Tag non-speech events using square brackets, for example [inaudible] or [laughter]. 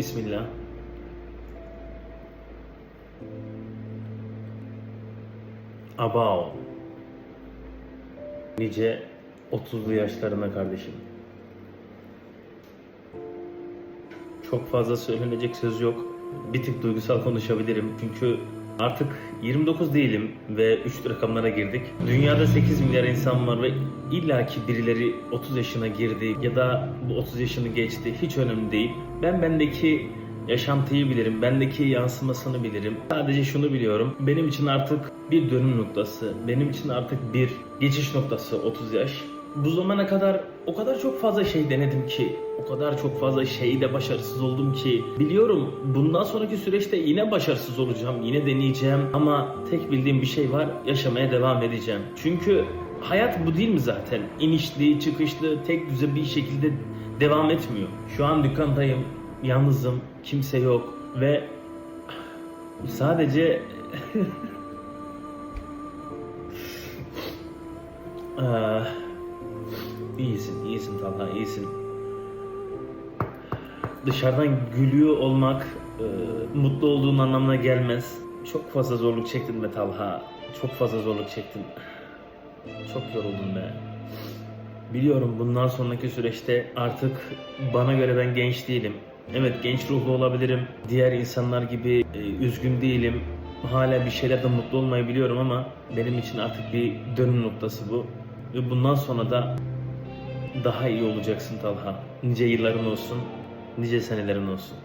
Bismillah. Abao. Nice 30'lu yaşlarına kardeşim. Çok fazla söylenecek söz yok. Bir tık duygusal konuşabilirim. Çünkü artık 29 değilim ve 3 rakamlara girdik. Dünyada 8 milyar insan var ve illaki birileri 30 yaşına girdi ya da bu 30 yaşını geçti. Hiç önemli değil. Ben bendeki yaşantıyı bilirim. Bendeki yansımasını bilirim. Sadece şunu biliyorum. Benim için artık bir dönüm noktası. Benim için artık bir geçiş noktası 30 yaş. Bu zamana kadar o kadar çok fazla şey denedim ki, o kadar çok fazla şeyde başarısız oldum ki biliyorum bundan sonraki süreçte yine başarısız olacağım, yine deneyeceğim ama tek bildiğim bir şey var, yaşamaya devam edeceğim. Çünkü hayat bu değil mi zaten? İnişli, çıkışlı, tek düze bir şekilde devam etmiyor. Şu an dükkandayım, yalnızım, kimse yok ve sadece [laughs] Ah, iyisin, iyisin Talha, iyisin. Dışarıdan gülüyor olmak e, mutlu olduğun anlamına gelmez. Çok fazla zorluk çektin be Talha. Çok fazla zorluk çektin. Çok yoruldum be. Biliyorum bundan sonraki süreçte artık bana göre ben genç değilim. Evet genç ruhlu olabilirim. Diğer insanlar gibi e, üzgün değilim. Hala bir şeylerde mutlu olmayı biliyorum ama benim için artık bir dönüm noktası bu. Ve bundan sonra da daha iyi olacaksın Talha. Nice yılların olsun, nice senelerin olsun.